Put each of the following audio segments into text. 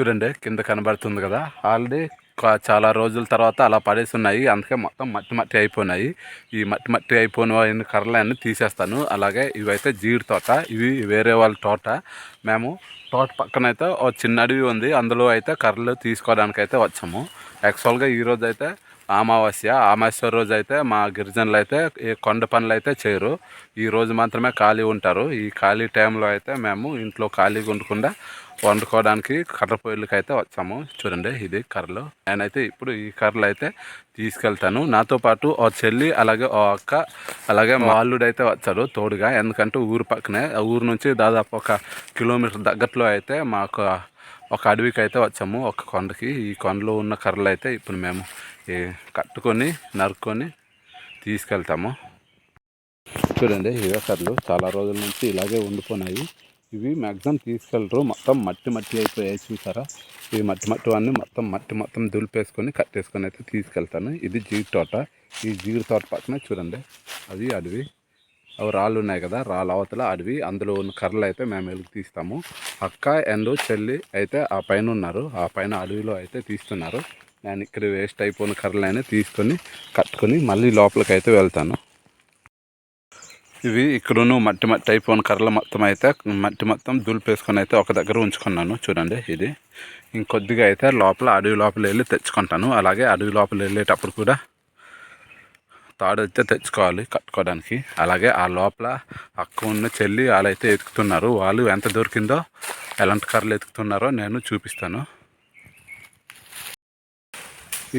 చూడండి కింద కనబడుతుంది కదా. ఆల్రెడీ చాలా రోజుల తర్వాత అలా పడేసి ఉన్నాయి అందుకే మొత్తం మట్టి మట్టి అయిపోయినాయి. ఈ మట్టి మట్టి అయిపోయిన కర్రలన్నీ తీసేస్తాను. అలాగే ఇవైతే జీడి తోట. ఇవి వేరే వాళ్ళ తోట. మేము తోట పక్కన అయితే ఓ చిన్న అడవి ఉంది. అందులో అయితే కర్రలు తీసుకోవడానికి అయితే వచ్చాము యాక్చువల్గా ఈరోజు అయితే అమావాస్య. అమావాస్య రోజు అయితే మా గిరిజనులు అయితే ఈ కొండ పనులు అయితే చేయరు. ఈ రోజు మాత్రమే ఖాళీ ఉంటారు. ఈ ఖాళీ టైంలో అయితే మేము ఇంట్లో ఖాళీగా ఉండకుండా వండుకోవడానికి కర్ర పొయ్యిలకి అయితే వచ్చాము. చూడండి ఇది కర్రలు. నేనైతే ఇప్పుడు ఈ కర్రలు అయితే తీసుకెళ్తాను. నాతో పాటు ఓ చెల్లి అలాగే ఓ అక్క అలాగే మా అయితే వచ్చారు తోడుగా. ఎందుకంటే ఊరు పక్కనే ఊరు నుంచి దాదాపు ఒక కిలోమీటర్ దగ్గరలో అయితే మాకు ఒక అడవికి అయితే వచ్చాము ఒక కొండకి. ఈ కొండలో ఉన్న కర్రలు అయితే ఇప్పుడు మేము కట్టుకొని నరుక్కొని తీసుకెళ్తాము. చూడండి ఇవే కర్రలు. చాలా రోజుల నుంచి ఇలాగే ఉండిపోయినాయి ఇవి మ్యాక్సిమం తీసుకెళ్ళరు మొత్తం మట్టి మట్టి అయిపోయాయి చూసారా? ఇవి మట్టి మట్టి అన్నీ మొత్తం మట్టి మొత్తం దులిపేసుకొని కట్టేసుకొని అయితే తీసుకెళ్తాను. ఇది జీడి తోట. ఈ జీడి తోట పక్కన చూడండి. అది అడవి. అవి రాళ్ళు ఉన్నాయి కదా రాళ్ళ అవతల అడవి. అందులో ఉన్న కర్రలు అయితే మేము వెలుగు తీస్తాము. అక్క అండ్ చెల్లి అయితే ఆ పైన ఉన్నారు. ఆ పైన అడవిలో అయితే తీస్తున్నారు. నేను ఇక్కడ వేస్ట్ అయిపోయిన కర్రలైనా తీసుకొని కట్టుకొని మళ్ళీ లోపలికి అయితే వెళ్తాను. ఇవి ఇక్కడున్న మట్టి మట్టి అయిపోయిన కర్రలు మొత్తం అయితే మట్టి మొత్తం దులిపేసుకొని అయితే ఒక దగ్గర ఉంచుకున్నాను. చూడండి ఇది. ఇంకొద్దిగా అయితే లోపల అడవి లోపల వెళ్ళి తెచ్చుకుంటాను. అలాగే అడవి లోపల వెళ్ళేటప్పుడు కూడా తాడు అయితే తెచ్చుకోవాలి కట్టుకోవడానికి. అలాగే ఆ లోపల అక్క ఉన్న చెల్లి వాళ్ళైతే ఎతుకుతున్నారు వాళ్ళు ఎంత దొరికిందో ఎలాంటి కర్రలు ఎతుకుతున్నారో నేను చూపిస్తాను.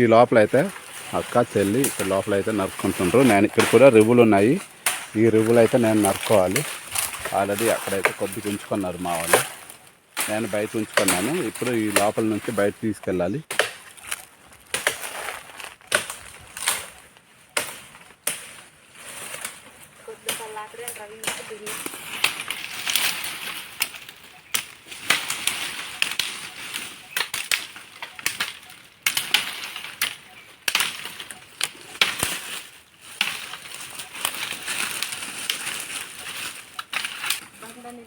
ఈ లోపల అయితే అక్క చెల్లి ఇక్కడ లోపల అయితే నరుక్కుంటున్నారు నేను ఇక్కడ కూడా రివ్వులు ఉన్నాయి. ఈ రువ్వులు అయితే నేను నరుకోవాలి ఆల్రెడీ అక్కడైతే కొద్దిగా ఉంచుకున్నారు మా వాళ్ళు. నేను బయట ఉంచుకున్నాను ఇప్పుడు ఈ లోపల నుంచి బయట తీసుకెళ్ళాలి.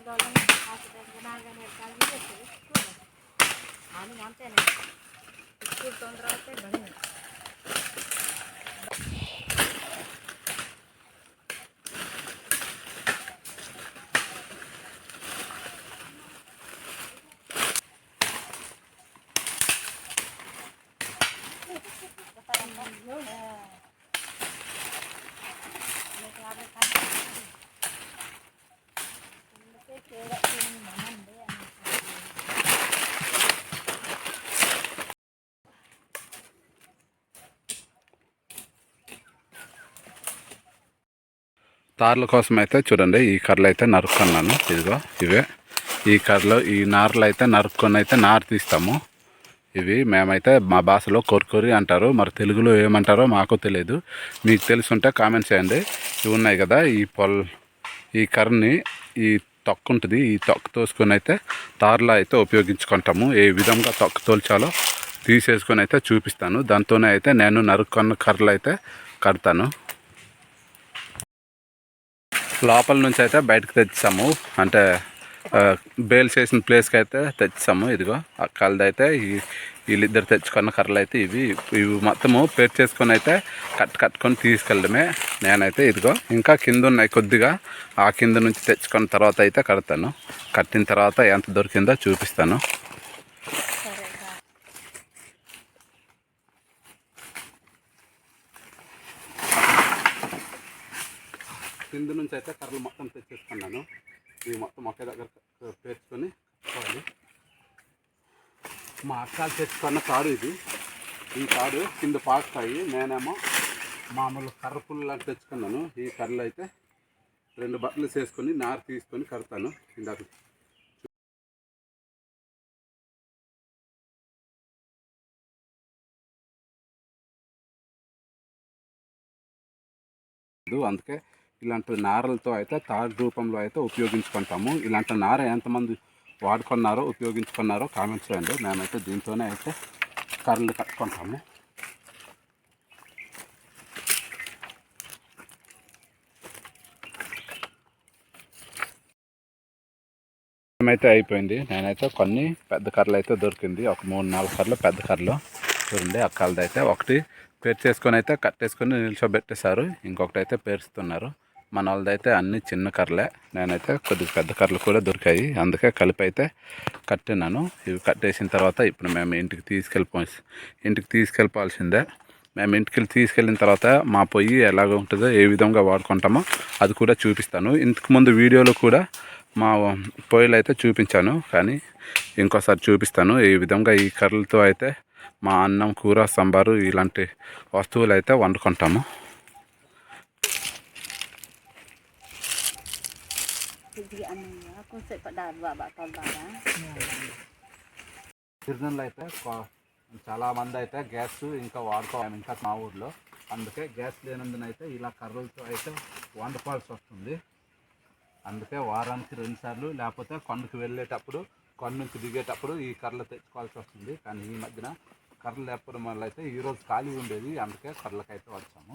डॉलर असं त्यांच्या नागाने काढून घेतलं आणि आमच्या नाही तोंड राहते घडून తార్ల కోసం అయితే చూడండి ఈ కర్రలు అయితే నరుక్కున్నాను. ఇదిగో ఇవే. ఈ కర్రలు ఈ నారలు అయితే నరుక్కొని అయితే నారు తీస్తాము. ఇవి మేమైతే మా భాషలో కొరికొరి అంటారు. మరి తెలుగులో ఏమంటారో మాకు తెలియదు మీకు తెలుసుంటే కామెంట్ చేయండి. ఇవి ఉన్నాయి కదా ఈ పొల్ ఈ కర్రని ఈ తొక్కు ఉంటుంది. ఈ తొక్కు తోసుకొని అయితే తార్లా అయితే ఉపయోగించుకుంటాము. ఏ విధంగా తొక్కు తోల్చాలో తీసేసుకొని అయితే చూపిస్తాను. దాంతోనే అయితే నేను నరుక్కున్న కర్రలు అయితే కడతాను. లోపల నుంచి అయితే బయటకు తెచ్చాము. అంటే బేల్స్ బేల్ చేసిన ప్లేస్కి అయితే తెచ్చాము. ఇదిగో ఆ కళ్ళదైతే ఈ వీళ్ళిద్దరు తెచ్చుకున్న కర్రలు అయితే ఇవి. ఇవి మొత్తము పేరు చేసుకొని అయితే కట్ కట్టుకొని తీసుకెళ్ళడమే. నేనైతే ఇదిగో ఇంకా కింద ఉన్నాయి కొద్దిగా. ఆ కింద నుంచి తెచ్చుకున్న తర్వాత అయితే కడతాను. కట్టిన తర్వాత ఎంత దొరికిందో చూపిస్తాను. కింద నుంచి అయితే కర్రలు మొత్తం తెచ్చేసుకున్నాను. ఇవి మొత్తం ఒకే దగ్గర పేర్చుకొని కట్టుకోవాలి మా అక్కలు తెచ్చుకున్న కారు ఇది. ఈ కారు కింద పాకుతాయి. నేనేమో మామూలు కర్ర పుల్లు లాంటి తెచ్చుకున్నాను. ఈ కర్రలు అయితే రెండు బట్టలు చేసుకొని నారు తీసుకొని కడతాను. ఇందాక అందుకే ఇలాంటి నారలతో అయితే తాడు రూపంలో అయితే ఉపయోగించుకుంటాము. ఇలాంటి నార ఎంతమంది వాడుకున్నారో ఉపయోగించుకున్నారో కామెంట్స్ చేయండి. మేమైతే దీంతోనే అయితే కర్రలు కట్టుకుంటాము. అయితే అయిపోయింది. నేనైతే కొన్ని పెద్ద కర్రలు అయితే దొరికింది. ఒక మూడు నాలుగు కర్రలు పెద్ద కర్రలు చూడండి అక్కలది అయితే ఒకటి పేర్చేసుకొని అయితే కట్టేసుకొని నిల్చోబెట్టేశారు. ఇంకొకటి అయితే పేరుస్తున్నారు. మన వాళ్ళదైతే అన్ని చిన్న కర్రలే. నేనైతే కొద్దిగా పెద్ద కర్రలు కూడా దొరికాయి. అందుకే కలిపి అయితే కట్టినాను. ఇవి కట్టేసిన తర్వాత ఇప్పుడు మేము ఇంటికి తీసుకెళ్ళిపో ఇంటికి తీసుకెళ్ళిపోవాల్సిందే మేము ఇంటికి వెళ్ళి తీసుకెళ్ళిన తర్వాత మా పొయ్యి ఎలాగ ఉంటుందో ఏ విధంగా వాడుకుంటామో అది కూడా చూపిస్తాను. ఇంతకు ముందు వీడియోలో కూడా మా పొయ్యిలు అయితే చూపించాను. కానీ ఇంకోసారి చూపిస్తాను. ఈ విధంగా ఈ కర్రలతో అయితే మా అన్నం కూర సాంబారు ఇలాంటి వస్తువులు అయితే వండుకుంటాము. Anu aku అయితే చాలా మంది అయితే గ్యాస్ ఇంకా వాడుకోవాలి ఇంకా మా ఊర్లో. అందుకే గ్యాస్ లేనందున అయితే ఇలా కర్రలతో అయితే వండుకోవాల్సి వస్తుంది. అందుకే వారానికి రెండు సార్లు లేకపోతే కొండకు వెళ్ళేటప్పుడు కొండ నుంచి దిగేటప్పుడు ఈ కర్రలు తెచ్చుకోవాల్సి వస్తుంది. కానీ ఈ మధ్యన కర్రలు లేకపోవడం వల్ల అయితే ఈరోజు ఖాళీ ఉండేది. అందుకే కర్రలకైతే వచ్చాము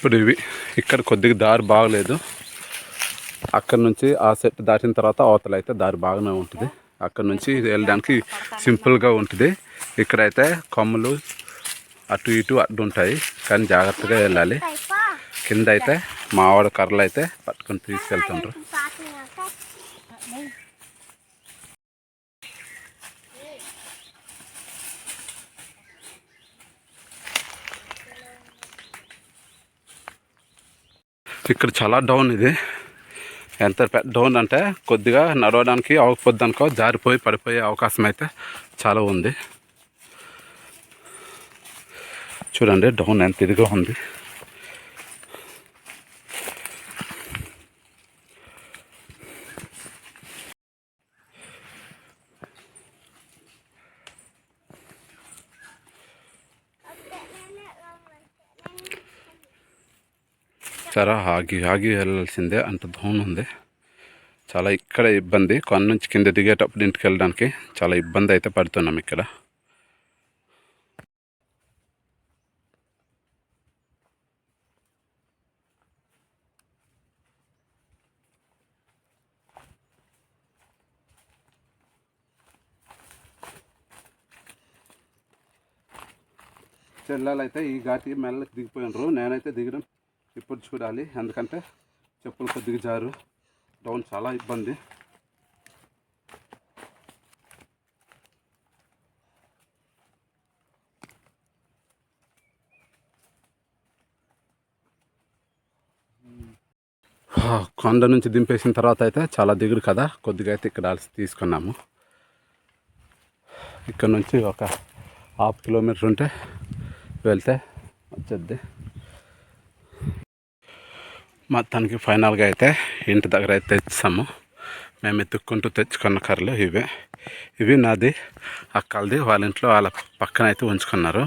ఇప్పుడు ఇవి ఇక్కడ కొద్దిగా దారి బాగలేదు. అక్కడ నుంచి ఆ సెట్ దాటిన తర్వాత అవతల అయితే దారి బాగానే ఉంటుంది. అక్కడ నుంచి వెళ్ళడానికి సింపుల్గా ఉంటుంది. ఇక్కడైతే కొమ్మలు అటు ఇటు అడ్డు ఉంటాయి కానీ జాగ్రత్తగా వెళ్ళాలి. కింద అయితే మా కర్రలు అయితే పట్టుకొని తీసుకెళ్తుండ్రు. ఇక్కడ చాలా డౌన్ ఇది. ఎంత పెద్ద డౌన్ అంటే కొద్దిగా నడవడానికి అవకపోద్దనుకో జారిపోయి పడిపోయే అవకాశం అయితే చాలా ఉంది. చూడండి డౌన్ ఎంత ఇదిగా ఉంది. చాలా ఆగి ఆగి వెళ్ళాల్సిందే అంత దూరం ఉంది చాలా ఇక్కడ ఇబ్బంది. కొండ నుంచి కింద దిగేటప్పుడు ఇంటికి వెళ్ళడానికి చాలా ఇబ్బంది అయితే పడుతున్నాం ఇక్కడ. చెల్లాలైతే ఈ ఘాటికి మెల్లకి దిగిపోయినారు. నేనైతే దిగడం ఇప్పుడు చూడాలి. ఎందుకంటే చెప్పులు కొద్దిగా జారు. డౌన్ చాలా ఇబ్బంది. కొండ నుంచి దింపేసిన తర్వాత అయితే చాలా దిగుడు కదా. కొద్దిగా అయితే ఇక్కడ అలసి తీసుకున్నాము. ఇక్కడ నుంచి ఒక హాఫ్ కిలోమీటర్ ఉంటే వెళ్తే వచ్చేది మొత్తానికి ఫైనల్గా అయితే ఇంటి దగ్గర అయితే తెచ్చాము. మేము ఎత్తుక్కుంటూ తెచ్చుకున్న కర్రలు ఇవే. ఇవి నాది అక్కలది వాళ్ళ ఇంట్లో వాళ్ళ పక్కన అయితే ఉంచుకున్నారు.